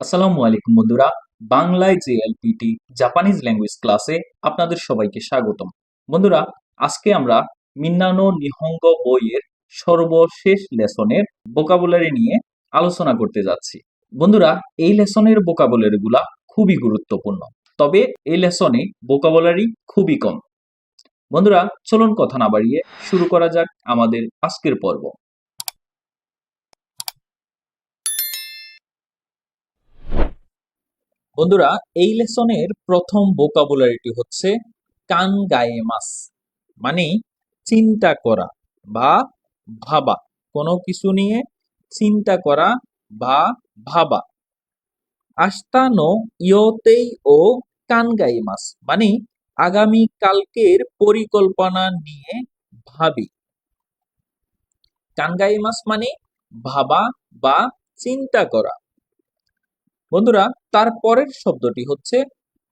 আসসালামু আলাইকুম বন্ধুরা, বাংলায় জেএলপিটি জাপানিজ ল্যাঙ্গুয়েজ ক্লাসে আপনাদের সবাইকে স্বাগতম। বন্ধুরা, আজকে আমরা মিন্নানো নিহঙ্গ বইয়ের সর্বশেষ লেসনের বোকাবুলারি নিয়ে আলোচনা করতে যাচ্ছি। বন্ধুরা, এই লেসনের বোকাবুলারি গুলা খুবই গুরুত্বপূর্ণ, তবে এই লেসনে বোকাবুলারি খুবই কম। বন্ধুরা, চলুন কথা না বাড়িয়ে শুরু করা যাক আমাদের আজকের পর্ব। বন্ধুরা, এই লেসনের প্রথম ভোকাবুলারিটি হচ্ছে কানগায়েমাস মানে চিন্তা করা বা ভাবা। কোনো কিছু নিয়ে চিন্তা করা বা ভাবা। আস্তানো ইয়তেই ও কানগাইমাস মানে আগামী কালকের পরিকল্পনা নিয়ে ভাবি। কানগাইমাস মানে ভাবা বা চিন্তা করা। বন্ধুরা, তার পরের শব্দটি হচ্ছে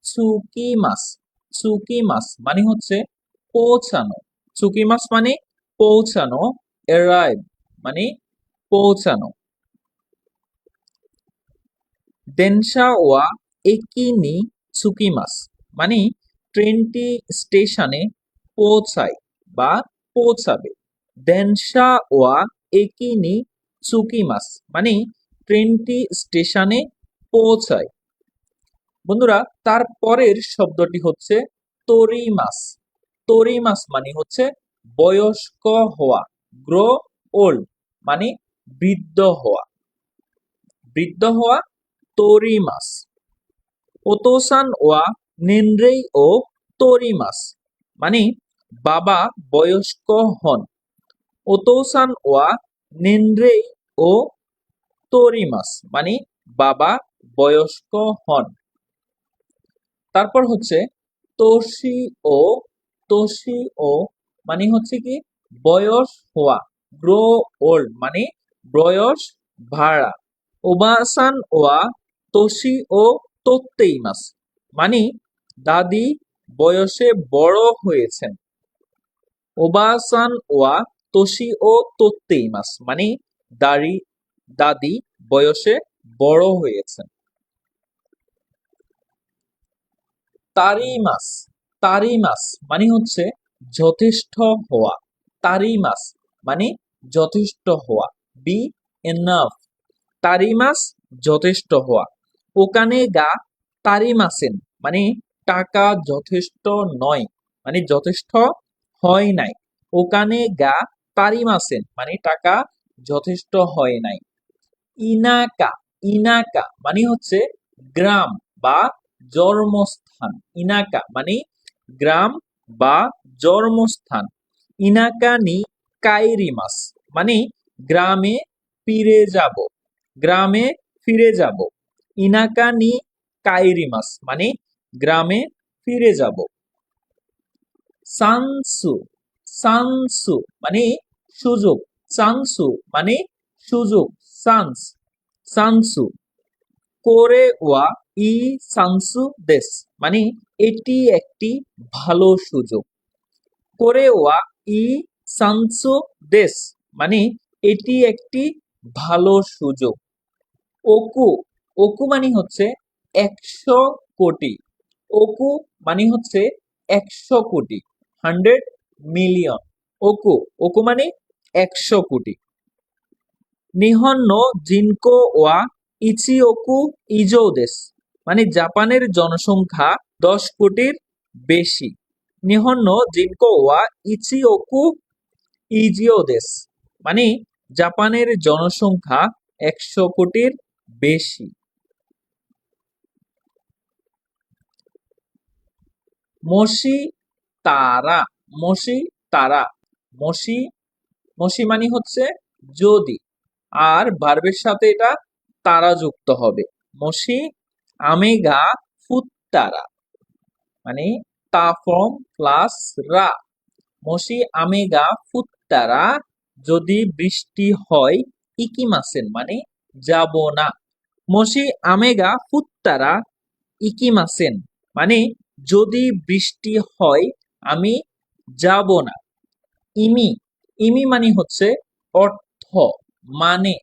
চুকিমাস। চুকিমাস মানে হচ্ছে পৌঁছানো। চুকিমাস মানে পৌঁছানো এরাইভ মানে পৌঁছানো। দেনসা ওয়া একিনি চুকিমাস মানে ট্রেনটি স্টেশনে পৌঁছায় বা পৌঁছাবে। দেনসা ওয়া একিনি চুকিমাস মানে ট্রেনটি স্টেশনে পৌঁছায়। বন্ধুরা, তার পরের শব্দটি হচ্ছে তরিমাস। তরিমাস মানে হচ্ছে বয়স্ক হওয়া, গ্রো ওল্ড মানে বৃদ্ধ হওয়া। বৃদ্ধ হওয়া তরিমাস। ওতোসান ওয়া নেনরেই ও তরিমাস মানে বাবা বয়স্ক হন। ওতোসান ওয়া নেনরেই ও তরিমাস মানে বাবা বয়স্ক হন। তারপর হচ্ছে তোষি ও তোষি ও মানে হচ্ছে কি? বয়স হওয়া গ্রো ওল্ড মানে বয়স ভাড়া। ওবাসান ওয়া তোষি ও তোত্তেইমাস মানে দাদি বয়সে বড় হয়েছেন। ওবাসান ওয়া তোষি ও তোত্তেইমাস মানে দাড়ি, দাদি বয়সে বড় হয়েছেন তারিমাস তারিমাস মানে হচ্ছে যথেষ্ট হওয়া। তারিমাস মানে যথেষ্ট হওয়া। বি এনাফ তারিমাস যথেষ্ট হওয়া। ওখানে গা তারিমাসেন মানে টাকা যথেষ্ট নয় মানে যথেষ্ট হয় নাই। ওখানে গা তারিমাসেন মানে টাকা যথেষ্ট হয় নাই। ইনাকা ইনাকা মানে হচ্ছে গ্রাম বা জন্মস্থান। ইনাকা মানে গ্রাম বা জন্মস্থান। ইনাকানি কাইরিমাস মানে গ্রামে ফিরে যাব, গ্রামে ফিরে যাব। ইনাকানি কাইরিমাস মানে গ্রামে ফিরে যাব। সানসু সানসু মানে সুযোগ সানসু মানে সুযোগ সান্স সানসু করে ওয়া ই সানসু দেশ মানে এটি একটি ভালো সুযোগ করে ওয়া ই সানসু দেশ মানে এটি একটি ভালো সুযোগ ওকু ওকু মানে হচ্ছে একশো কোটি ওকু মানে হচ্ছে একশো কোটি হান্ড্রেড মিলিয়ন ওকু ওকু মানে একশো কোটি নিহন্ন জিনকো ওয়া ইচিওকু ইজো দেশ। মানে জাপানের জনসংখ্যা দশ কোটির বেশি। নিহন্ন জিনকো ওয়া ইচিওকু ইজিও দেশ। মানে জাপানের জনসংখ্যা একশো কোটির বেশি। মসি তারা মসি তারা, মসি মসি মানে হচ্ছে যদি। আর ভার্বের সাথে এটা তারা যুক্ত হবে। মসি, আমেগা, ফুত্তারা। মানে তা ফর্ম প্লাস রা মসি, আমেগা, ফুত্তারা যদি বৃষ্টি হয় ইকিমাসেন মানে যাব না। মসি, আমেগা, ফুত্তারা ইকিমাসেন মানে যদি বৃষ্টি হয় আমি যাব না। ইমি ইমি মানে হচ্ছে অর্থ। মানে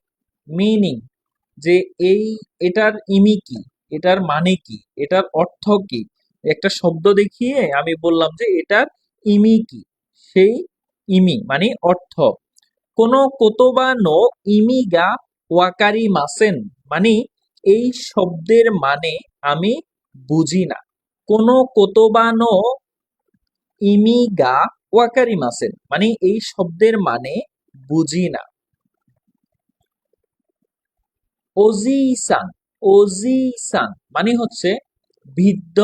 মিনিং যে এই, এটার ইমি কি? এটার মানে কি? এটার অর্থ কি? একটা শব্দ দেখিয়ে আমি বললাম যে এটার ইমি কি? সেই ইমি মানে অর্থ। কোন কোতোবা নো ইমি গা ওয়াকারি মাসেন মানে এই শব্দের মানে আমি বুঝি না। কোন কোতোবা নো ইমি গা ওয়াকারি মাসেন মানে এই শব্দের মানে বুঝি না। ওজিসান ওজিসান মানে হচ্ছে বৃদ্ধ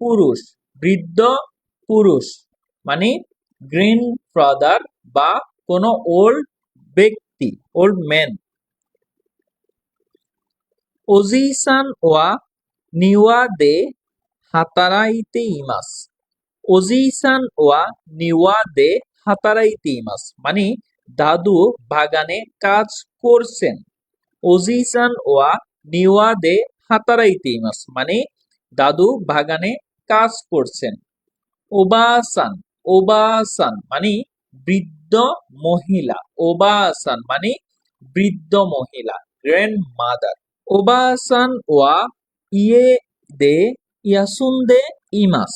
পুরুষ বৃদ্ধ পুরুষ মানে গ্রেন ফাদার বা কোনো ওল্ড ব্যক্তি ওল্ড ম্যান ওজিসান ওয়া নিওয়া দে হাতারাইতে ইমাস। ওজিসান ওয়া নিওয়া দে হাতারাইতে ইমাস মানে দাদু বাগানে কাজ করছেন। ওজিসান ওয়া নিওয়া দে হাতারাইতে ইমাস মানে দাদু বাগানে কাজ করছেন। ওবাসান ওবাসান মানে বৃদ্ধ মহিলা। ওবাসান মানে বৃদ্ধ মহিলা গ্র্যান্ড মাদার ওবাসান ওয়া ইয়ে দে ইয়াসুন্দে ইমাস।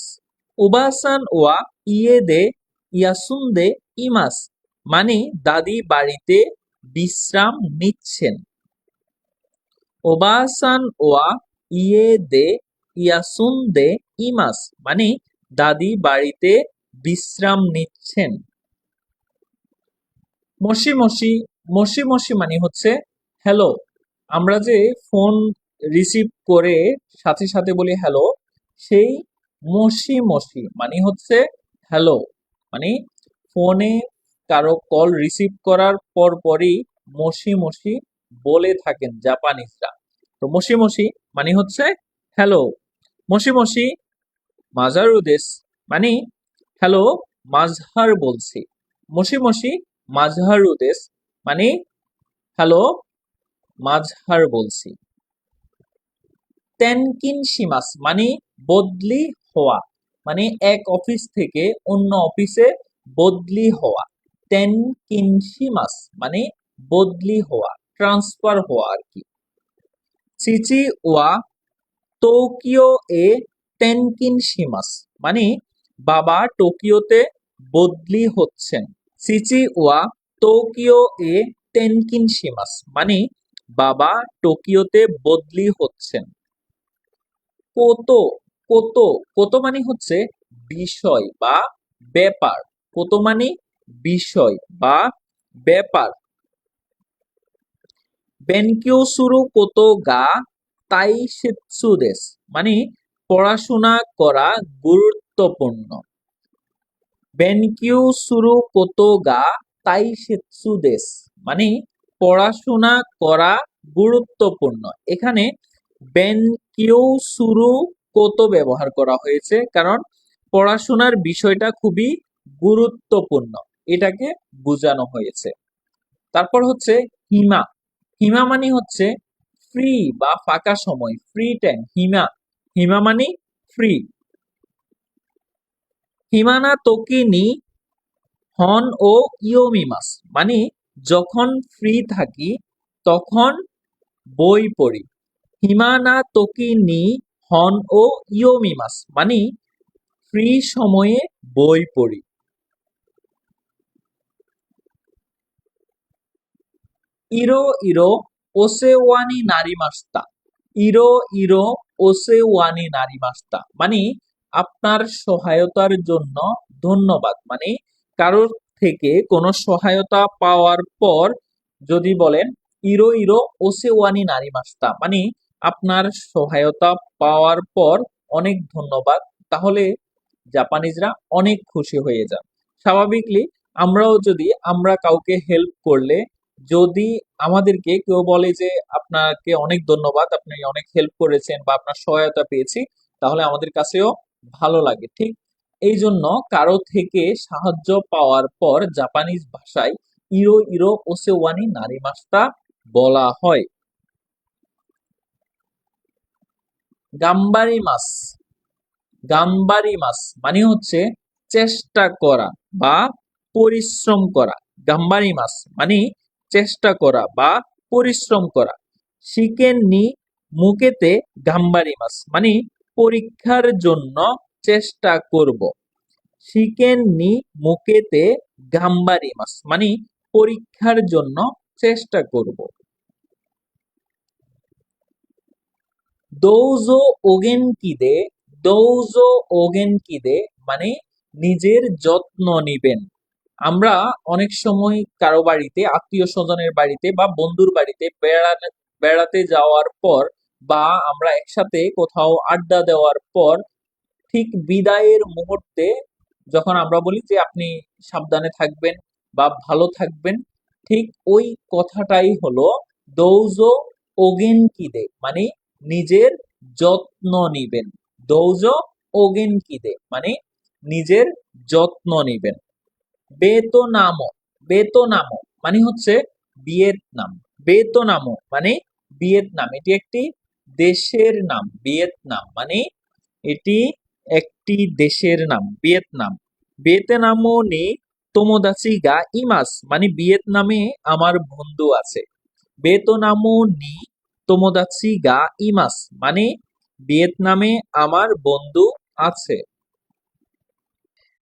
ওবাসান ওয়া ইয়ে দে ইয়াসুন্দে ইমাস। মানে দাদি বাড়িতে বিশ্রাম নিচ্ছেন। ওবাসান ওয়া ইয়ে দে ইয়াসুন দে ইমাস মানে দাদি বাড়িতে বিশ্রাম নিচ্ছেন মসি মসি মসি মসি মানে হচ্ছে হ্যালো আমরা যে ফোন রিসিভ করে সাথে সাথে বলি হ্যালো সেই মসি মসি মানে হচ্ছে হ্যালো মানে ফোনে কারও কল রিসিভ করার পর পরই মসি মসি বলে থাকেন জাপানিজরা। তো মসি মানে হচ্ছে হ্যালো মসি মাজারুদেস মানে হ্যালো মাজহার বলছি। মসি মসি মাজহারুদেস মানে হ্যালো মাজহার বলছি। তেনকিন সিমাস মানে বদলি হওয়া মানে এক অফিস থেকে অন্য অফিসে বদলি হওয়া। তেনকিন সিমাস মানে বদলি হওয়া। ট্রান্সফার হওয়া আর কি। চিচি ওয়া টোকিও এ তেনকিন সিমাস মানে বাবা টোকিওতে বদলি হচ্ছেন। চিচি ওয়া টোকিও এ তেনকিন সিমাস মানে বাবা টোকিওতে বদলি হচ্ছেন। কত কত কত মানে হচ্ছে বিষয় বা ব্যাপার। কত মানে বিষয় বা ব্যাপার। বেনকিও শুরু কত গা তাই সেৎসুদেস মানে পড়াশোনা করা গুরুত্বপূর্ণ। বেনকিউ শুরু কত গা তাই সেৎসুদেস মানে পড়াশোনা করা গুরুত্বপূর্ণ। এখানে বেনকিউ শুরু কত ব্যবহার করা হয়েছে কারণ পড়াশোনার বিষয়টা খুবই গুরুত্বপূর্ণ। এটাকে বোঝানো হয়েছে। তারপর হচ্ছে হিমা। হিমা মানে হচ্ছে ফ্রি বা ফাঁকা সময় ফ্রি টাইম হিমা। হিমা মানে ফ্রি হিমানা তোকি নি হন ও ইয়োমিমাস মানে যখন ফ্রি থাকি, তখন বই পড়ি। হিমানা তোকি নি হন ও ইয়োমিমাস মানে ফ্রি সময়ে বই পড়ি। ইরো ইরো, ওসেওয়ানি নারিমাস্তা ইরো ইরো, ওসেওয়ানি নারিমাস্তা মানে আপনার সহায়তার জন্য ধন্যবাদ। মানে কারোর থেকে কোনো সহায়তা পাওয়ার পর যদি বলেন, ইরো ইরো, ওসেওয়ানি নারিমাস্তা মানে আপনার সহায়তা পাওয়ার পর অনেক ধন্যবাদ। তাহলে জাপানিজরা অনেক খুশি হয়ে যান। স্বাভাবিকলি আমরাও যদি আমরা কাউকে হেল্প করলে যদি আমাদেরকে কেউ বলে যে, আপনাকে অনেক ধন্যবাদ, আপনি অনেক হেল্প করেছেন বা আপনার সহায়তা পেয়েছি, তাহলে আমাদের কাছেও ভালো লাগে, ঠিক? এই জন্য কারও থেকে সাহায্য পাওয়ার পর জাপানিজ ভাষায় ইরো ইরো, ওসেওয়ানি নারিমাস্তা বলা হয়। গাম্বারি মাস গাম্বারি মাস মানে হচ্ছে চেষ্টা করা বা পরিশ্রম করা। গাম্বারি মাস মানে চেষ্টা করা বা পরিশ্রম করা। শিকেন নি মুকেতে গাম্বারিমাস মানে পরীক্ষার জন্য চেষ্টা করব। শিকেন নি মুকেতে গাম্বারিমাস মানে পরীক্ষার জন্য চেষ্টা করব। দৌজো ওগেন কিদে দৌজো ওগেন কিদে মানে নিজের যত্ন নিবেন। আমরা অনেক সময় কারও বাড়িতে, আত্মীয় স্বজনের বাড়িতে বা বন্ধুর বাড়িতে বেড়াতে বেড়াতে যাওয়ার পর বা আমরা একসাথে কোথাও আড্ডা দেওয়ার পর ঠিক বিদায়ের মুহূর্তে যখন আমরা বলি যে আপনি সাবধানে থাকবেন বা ভালো থাকবেন, ঠিক ওই কথাটাই হলো দৌজো ওগেন কিদে মানে নিজের যত্ন নিবেন। দৌজো ওগেন কিদে মানে নিজের যত্ন নিবেন। বেতনামো বেতনামো মানে হচ্ছে ভিয়েতনাম। বেতনামো মানে ভিয়েতনাম। এটি একটি দেশের নাম, ভিয়েতনাম মানে এটি একটি দেশের নাম, ভিয়েতনাম। বেতনামো নে তোমোদাচি গা ইমাস মানে ভিয়েতনামে আমার বন্ধু আছে। বেতনামো নি তোমোদাচি গা ইমাস মানে ভিয়েতনামে আমার বন্ধু আছে।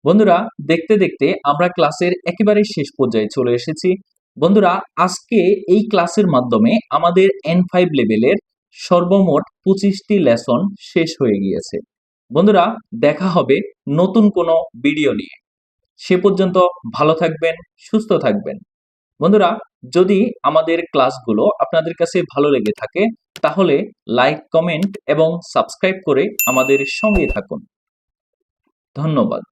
বন্ধুরা, দেখতে দেখতে আমরা ক্লাসের একেবারে শেষ পর্যায়ে চলে এসেছি। বন্ধুরা, আজকে এই ক্লাসের মাধ্যমে আমাদের এন ফাইভ লেভেলের সর্বমোট পঁচিশটি লেসন শেষ হয়ে গিয়েছে। বন্ধুরা, দেখা হবে নতুন কোনো ভিডিও নিয়ে। সে পর্যন্ত ভালো থাকবেন, সুস্থ থাকবেন। বন্ধুরা, যদি আমাদের ক্লাসগুলো আপনাদের কাছে ভালো লেগে থাকে, তাহলে লাইক, কমেন্ট এবং সাবস্ক্রাইব করে আমাদের সঙ্গে থাকুন। ধন্যবাদ।